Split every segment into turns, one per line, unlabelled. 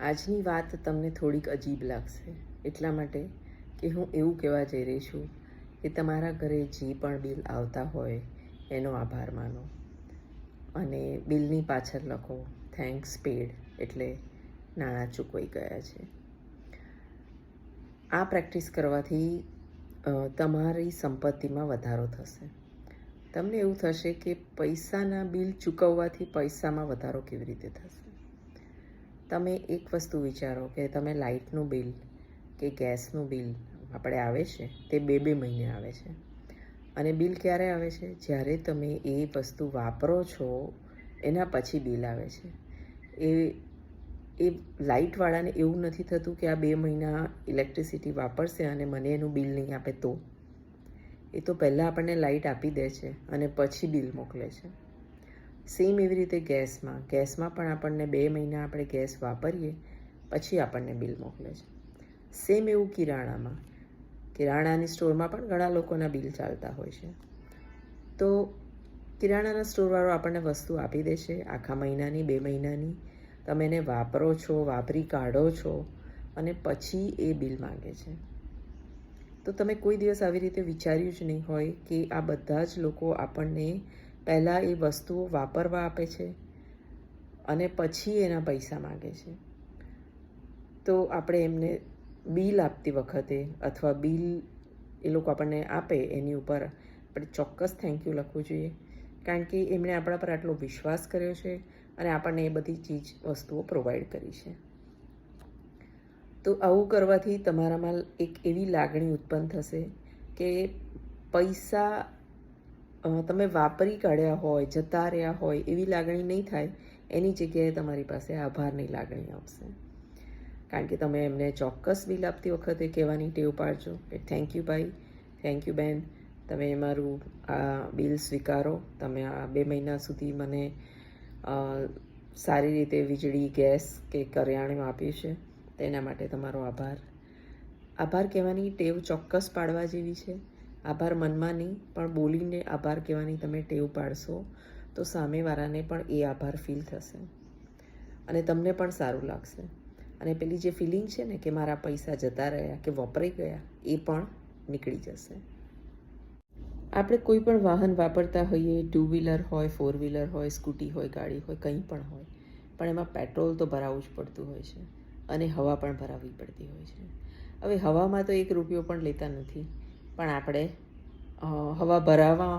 આજની વાત તમને થોડીક અજીબ લાગશે. એટલા માટે કે હું એવું કહેવા જઈ રહી છું કે તમારા ઘરે જે પણ બિલ આવતા હોય, એનો આભાર માનો. અને બિલની પાછળ લખો થેન્ક્સ પેડ એટલે નાણાં ચૂકવાઈ ગયા છે. આ પ્રેક્ટિસ કરવાથી તમારી સંપત્તિમાં વધારો થશે. તમને એવું થશે કે પૈસાના બિલ ચૂકવવાથી પૈસામાં વધારો કેવી રીતે થશે? તમે એક વસ્તુ વિચારો કે તમે લાઇટનું બિલ કે ગેસનું બિલ આપણે આવે છે, તે બે બે મહિને આવે છે. અને બિલ ક્યારે આવે છે? જ્યારે તમે એ વસ્તુ વાપરો છો, એના પછી બિલ આવે છે. એ એ લાઇટવાળાને એવું નથી થતું કે આ બે મહિના ઇલેક્ટ્રિસિટી વાપરશે અને મને એનું બિલ નહીં આપે તો. એ તો પહેલાં આપણને લાઇટ આપી દે છે અને પછી બિલ મોકલે છે. સેમ એવી રીતે ગેસમાં. ગેસમાં પણ આપણને બે મહિના આપણે ગેસ વાપરીએ, પછી આપણને બિલ મોકલે છે. સેમ એવું કિરાણામાં. કિરાણાની સ્ટોરમાં પણ ઘણા લોકોના બિલ ચાલતા હોય છે. તો કિરાણાના સ્ટોરવાળો આપણને વસ્તુ આપી દે છે, આખા મહિનાની, બે મહિનાની. તમે એને વાપરો છો, વાપરી કાઢો છો, અને પછી એ બિલ માંગે છે. તો તમે કોઈ દિવસ આવી રીતે વિચાર્યું જ નહીં હોય કે આ બધા જ લોકો આપણને પહેલાં એ વસ્તુઓ વાપરવા આપે છે અને પછી એના પૈસા માગે છે. તો આપણે એમને બિલ આપતી વખતે અથવા બિલ એ લોકો આપણને આપે એની ઉપર આપણે ચોક્કસ થેન્ક યુ લખવું જોઈએ. કારણ કે એમણે આપણા પર આટલો વિશ્વાસ કર્યો છે અને આપણને એ બધી ચીજ વસ્તુઓ પ્રોવાઈડ કરી છે. તો આવું કરવાથી તમારામાં એક એવી લાગણી ઉત્પન્ન થશે કે પૈસા તમે વાપરી કાઢ્યા હોય, જતા રહ્યા હોય, એવી લાગણી નહીં થાય. એની જગ્યાએ તમારી પાસે આભારની લાગણી આવશે. કારણ કે તમે એમને ચોક્કસ બિલ આપતી વખતે કહેવાની ટેવ પાડજો કે થેન્ક યુ ભાઈ. થેન્ક યુ બેન. તમે મારું આ બિલ સ્વીકારો. તમે આ બે મહિના સુધી મને સારી રીતે વીજળી, ગેસ કે કરિયાણું આપ્યું છે. તેના માટે તમારો આભાર. આભાર કહેવાની ટેવ ચોક્કસ પાડવા જેવી છે. આભાર મનમાં નહીં પણ બોલીને આભાર કહેવાની તમે ટેવ પાડશો તો સામેવાળાને પણ એ આભાર ફીલ થશે. અને તમને પણ સારું લાગશે. અને પેલી જે ફિલિંગ છે ને કે મારા પૈસા જતા રહ્યા કે વપરાઈ ગયા, એ પણ નીકળી જશે. આપણે કોઈ પણ વાહન વાપરતા હોઈએ ટુ વ્હીલર હોય ફોર વ્હીલર હોય સ્કૂટી હોય, ગાડી હોય, કંઈ પણ હોય, પણ એમાં પેટ્રોલ તો ભરાવવું જ પડતું હોય છે. અને હવા પણ ભરાવવી પડતી હોય છે. હવે હવામાં તો એક રૂપિયો પણ લેતા નથી. પણ આપણે હવા ભરાવવા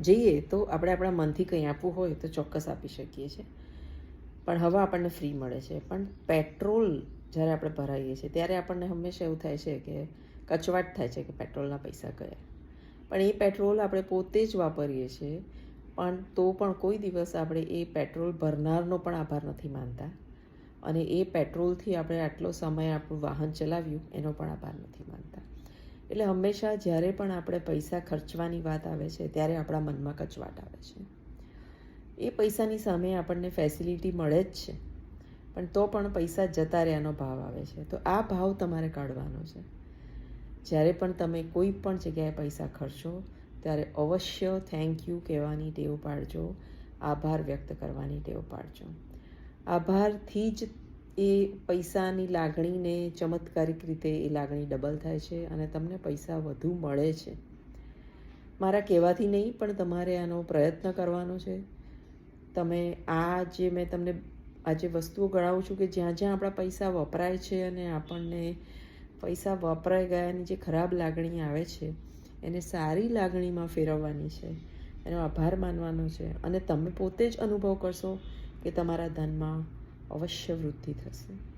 જઈએ તો આપણે આપણા મનથી કંઈ આપવું હોય તો ચોક્કસ આપી શકીએ છીએ. પણ હવા આપણને ફ્રી મળે છે. પણ પેટ્રોલ જ્યારે આપણે ભરાઈએ છીએ, ત્યારે આપણને હંમેશા એવું થાય છે કે કચવાટ થાય છે કે પેટ્રોલના પૈસા ગયા. પણ એ પેટ્રોલ આપણે પોતે જ વાપરીએ છીએ, પણ તો પણ કોઈ દિવસ આપણે એ પેટ્રોલ ભરનારનો પણ આભાર નથી માનતા. અને એ પેટ્રોલથી આપણે આટલો સમય આપણું વાહન ચલાવ્યું, એનો પણ આભાર નથી માનતા. એટલે હંમેશા જ્યારે પણ આપણે પૈસા ખર્ચવાની વાત આવે છે, ત્યારે આપણા મનમાં કચવાટ આવે છે. એ પૈસાની સામે આપણને ફેસિલિટી મળે જ છે. પણ તો પણ પૈસા જતા રહ્યાનો ભાવ આવે છે. તો આ ભાવ તમારે કાઢવાનો છે. જ્યારે પણ તમે કોઈ પણ જગ્યાએ પૈસા ખર્ચો, ત્યારે અવશ્ય થેન્ક યુ કહેવાની ટેવ પાડજો. આભાર વ્યક્ત કરવાની ટેવ પાડજો. આભારથી જ એ પૈસાની લાગણીને ચમત્કારિક રીતે એ લાગણી ડબલ થાય છે અને તમને પૈસા વધુ મળે છે. મારા કહેવાથી નહીં, પણ તમારે આનો પ્રયત્ન કરવાનો છે. તમે આ જે મેં તમને આ જે વસ્તુઓ ગણાવું છું કે જ્યાં જ્યાં આપણા પૈસા વપરાય છે અને આપણને પૈસા વપરાઈ ગયાની જે ખરાબ લાગણી આવે છે, એને સારી લાગણીમાં ફેરવવાની છે, એનો આભાર માનવાનો છે. અને તમે પોતે જ અનુભવ કરશો કે તમારા ધનમાં અવશ્ય વૃદ્ધિ થશે.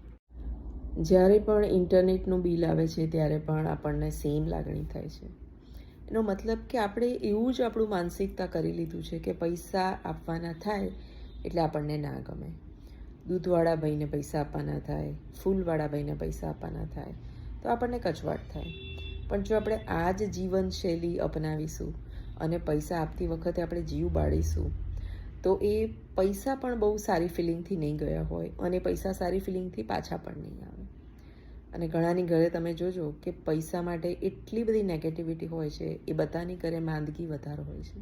જ્યારે પણ ઇન્ટરનેટનું બિલ આવે છે, ત્યારે પણ આપણને સેમ લાગણી થાય છે. એનો મતલબ કે આપણે એવું જ આપણું માનસિકતા કરી લીધું છે કે પૈસા આપવાના થાય એટલે આપણને ના ગમે. દૂધવાળા ભાઈને પૈસા આપવાના થાય, ફૂલવાળા ભાઈને પૈસા આપવાના થાય, તો આપણને કચવાટ થાય. પણ જો આપણે આ જ જીવનશૈલી અપનાવીશું અને પૈસા આપતી વખતે આપણે જીવ બાળીશું તો એ પૈસા પણ બહુ સારી ફિલિંગથી નહીં ગયા હોય અને પૈસા સારી ફિલિંગથી પાછા પણ નહીં આવે. અને ઘણાની ઘરે તમે જોજો કે પૈસા માટે એટલી બધી નેગેટિવિટી હોય છે, એ બધાની ઘરે માંદગી વધારે હોય છે.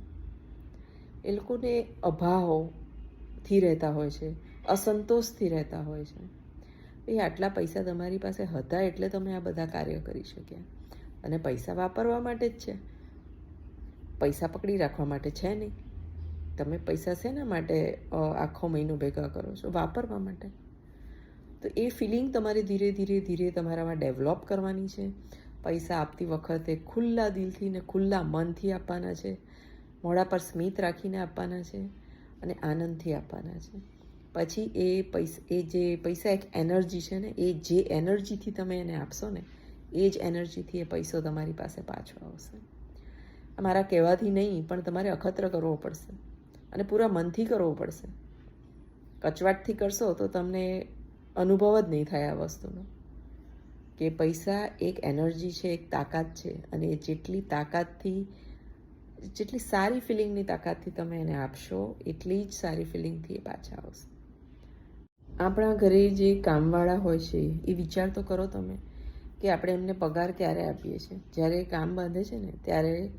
એ લોકોને અભાવથી રહેતા હોય છે, અસંતોષથી રહેતા હોય છે. એ આટલા પૈસા તમારી પાસે હતા એટલે તમે આ બધા કાર્ય કરી શક્યા. અને પૈસા વાપરવા માટે જ છે. પૈસા પકડી રાખવા માટે છે નહીં. તમે પૈસા શેના માટે આખો મહિનો ભેગા કરો છો? વાપરવા માટે. તો એ ફિલિંગ તમારે ધીરે ધીરે ધીરે તમારામાં ડેવલપ કરવાની છે. પૈસા આપતી વખતે ખુલ્લા દિલથી ને ખુલ્લા મનથી આપવાના છે. મોઢા પર સ્મિત રાખીને આપવાના છે અને આનંદથી આપવાના છે. પછી એ પૈસા, એ જે પૈસા એક એનર્જી છે ને, એ જે એનર્જીથી તમે એને આપશો ને, એ જ એનર્જીથી એ પૈસો તમારી પાસે પાછો આવશે. મારા કહેવાથી નહીં, પણ તમારે અખત્ર કરવો પડશે. અને પૂરા મનથી કરવો પડશે. કચવાટથી કરશો તો તમને અનુભવ જ નહીં થાય આ વસ્તુનો. કે પૈસા એક એનર્જી છે, એક તાકાત છે, અને જેટલી તાકાતથી, જેટલી સારી ફિલિંગની તાકાતથી તમે એને આપશો, એટલી જ સારી ફિલિંગથી એ પાછા આવશે. આપણા ઘરે જે કામવાળા હોય છે, એ વિચાર તો કરો તમે કે આપણે એમને પગાર ક્યારે આપીએ છીએ. જ્યારે કામ બાંધે છે ને, ત્યારે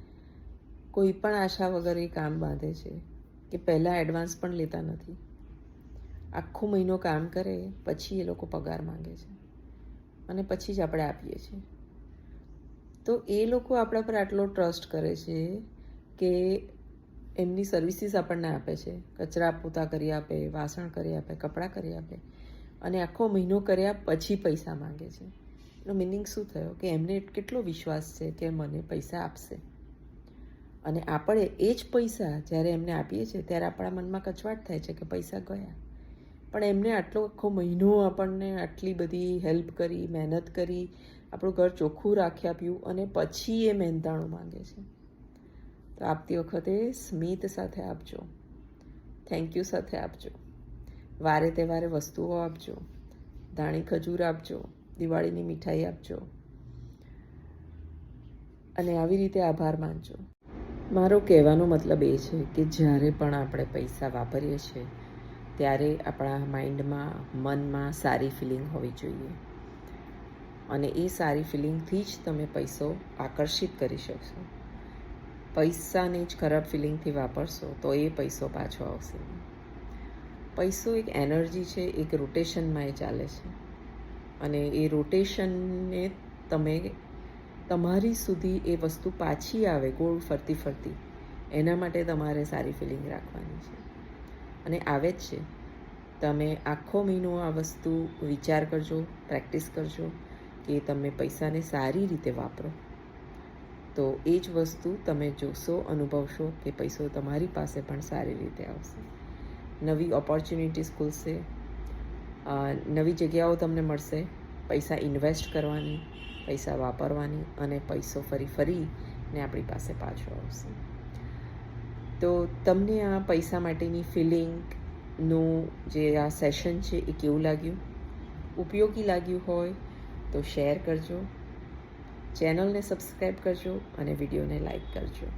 કોઈ પણ આશા વગર એ કામ બાંધે છે. કે પહેલાં એડવાન્સ પણ લેતા નથી. આખો મહિનો કામ કરે, પછી એ લોકો પગાર માંગે છે. અને પછી જ આપણે આપીએ છીએ. તો એ લોકો આપણા પર આટલો ટ્રસ્ટ કરે છે કે એમની સર્વિસીસ આપણને આપે છે. કચરા પોતા કરી આપે, વાસણ કરી આપે, કપડાં કરી આપે. અને આખો મહિનો કર્યા પછી પૈસા માંગે છે. એનો મિનિંગ શું થયો? કે એમને કેટલો વિશ્વાસ છે કે મને પૈસા આપશે? અને આપણે એ જ પૈસા જ્યારે એમને આપીએ છીએ, ત્યારે આપણા મનમાં કચવાટ થાય છે કે પૈસા ગયા પણ એમને આટલો આખો મહિનો આપણને આટલી બધી હેલ્પ કરી, મહેનત કરી, આપણું ઘર ચોખ્ખું રાખી આપ્યું અને પછી એ મહેનતાણું માંગે છે. તો આપતી વખતે સ્મિત સાથે આપજો. થેન્ક યુ સાથે આપજો. વારે તહેવારે વસ્તુઓ આપજો. ધાણી ખજૂર આપજો. દિવાળીની મીઠાઈ આપજો. અને આવી રીતે આભાર માનજો. મારો કહેવાનો મતલબ એ છે કે જ્યારે પણ આપણે પૈસા વાપરીએ છીએ, ત્યારે આપણા માઇન્ડમાં, મનમાં સારી ફિલિંગ હોવી જોઈએ. અને એ સારી ફિલિંગથી જ તમે પૈસો આકર્ષિત કરી શકશો. પૈસાને જ ખરાબ ફિલિંગથી વાપરશો, તો એ પૈસો પાછો આવશે. પૈસો એક એનર્જી છે, એક રોટેશનમાં એ ચાલે છે. અને એ રોટેશનને તમે તમારી સુધી એ વસ્તુ પાછી આવે, ગોળ ફરતી ફરતી, એના માટે તમારે સારી ફિલિંગ રાખવાની છે. અને આવે જ છે. તમે આખો મહિનો આ વસ્તુ વિચાર કરજો, પ્રેક્ટિસ કરજો કે તમે પૈસાને સારી રીતે વાપરો. તો એ જ વસ્તુ તમે જોશો, અનુભવશો કે પૈસો તમારી પાસે પણ સારી રીતે આવશે. નવી ઓપોર્ચ્યુનિટીઝ ખુલશે. નવી જગ્યાઓ તમને મળશે. પૈસા ઇન્વેસ્ટ કરવાની, પૈસા વાપરવાની અને પૈસો ફરી ફરીને આપણી પાસે પાછો આવશે. તો તમને આ પૈસા માટેની ફિલિંગનું જે આ સેશન છે એ કેવું લાગ્યું? ઉપયોગી લાગ્યું હોય તો શેર કરજો. ચેનલને સબસ્ક્રાઈબ કરજો અને વિડીયોને લાઈક કરજો.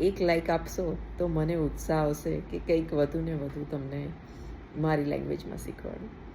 એક લાઈક આપશો તો મને ઉત્સાહ આવશે કે કંઈક વધુ ને વધુ તમને મારી લેંગ્વેજમાં શીખવાડું.